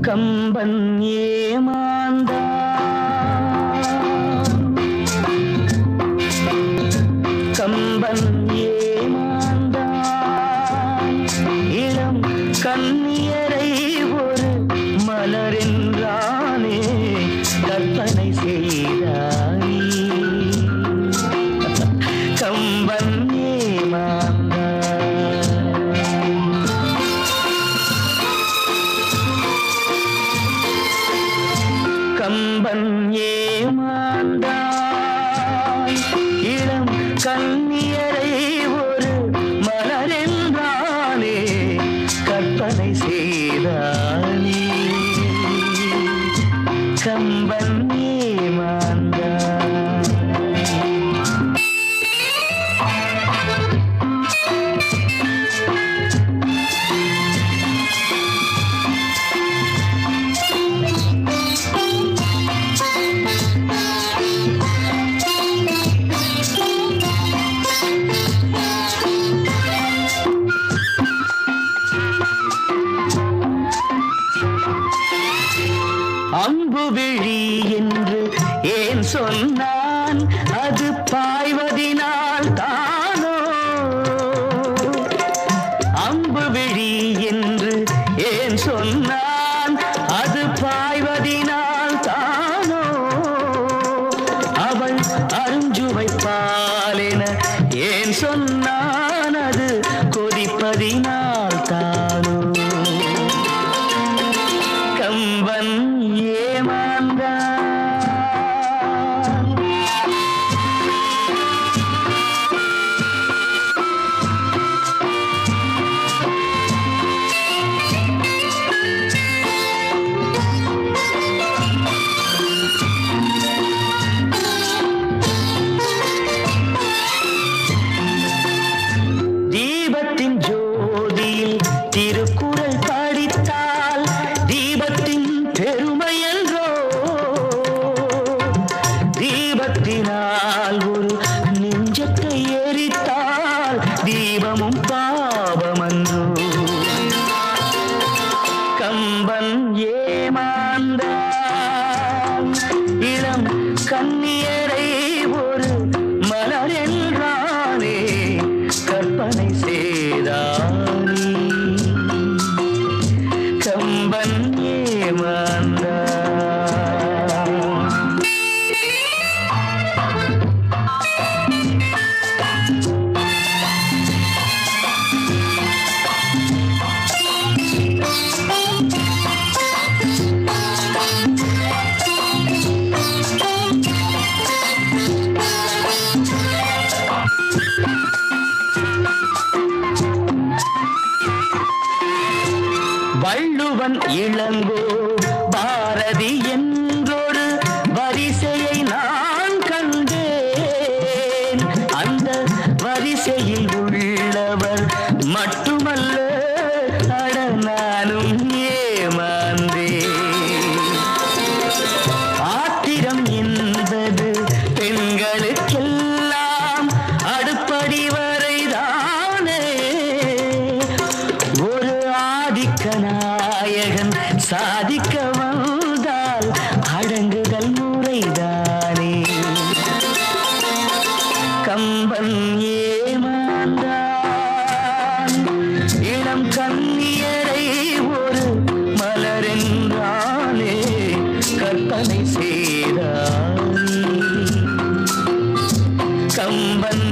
கம்பன் ஏமாந்தா. கம்பன் ஏமாந்தா. இளம் கண்ணியரை அவன் ஏமாந்தான் இளம் கண்ணியரை ஒரு மலரென்றானே. கற்பனை செய்தானே. கம்பன் சொன்னான் அது பாய்வதினால் தானோ? அம்பு விழி என்று ஏன் சொன்னான் அது பாய்வதினால் தானோ? அவள் அருஞ்சுவை பாலென ஏன் சொன்ன நான் இளங்கோ பாரதி என்றொரு வரிசையை நான் கண்டேன். அந்த வரிசையில் உள்ளவர் மட்டுமல்ல சாதிக்க வந்தால் அடங்குதல் முறைதானே. கம்பன் ஏமாந்தான் இளம் கண்ணியரை ஒரு மலரென்றானே கற்பனை செய்தான் கம்பன்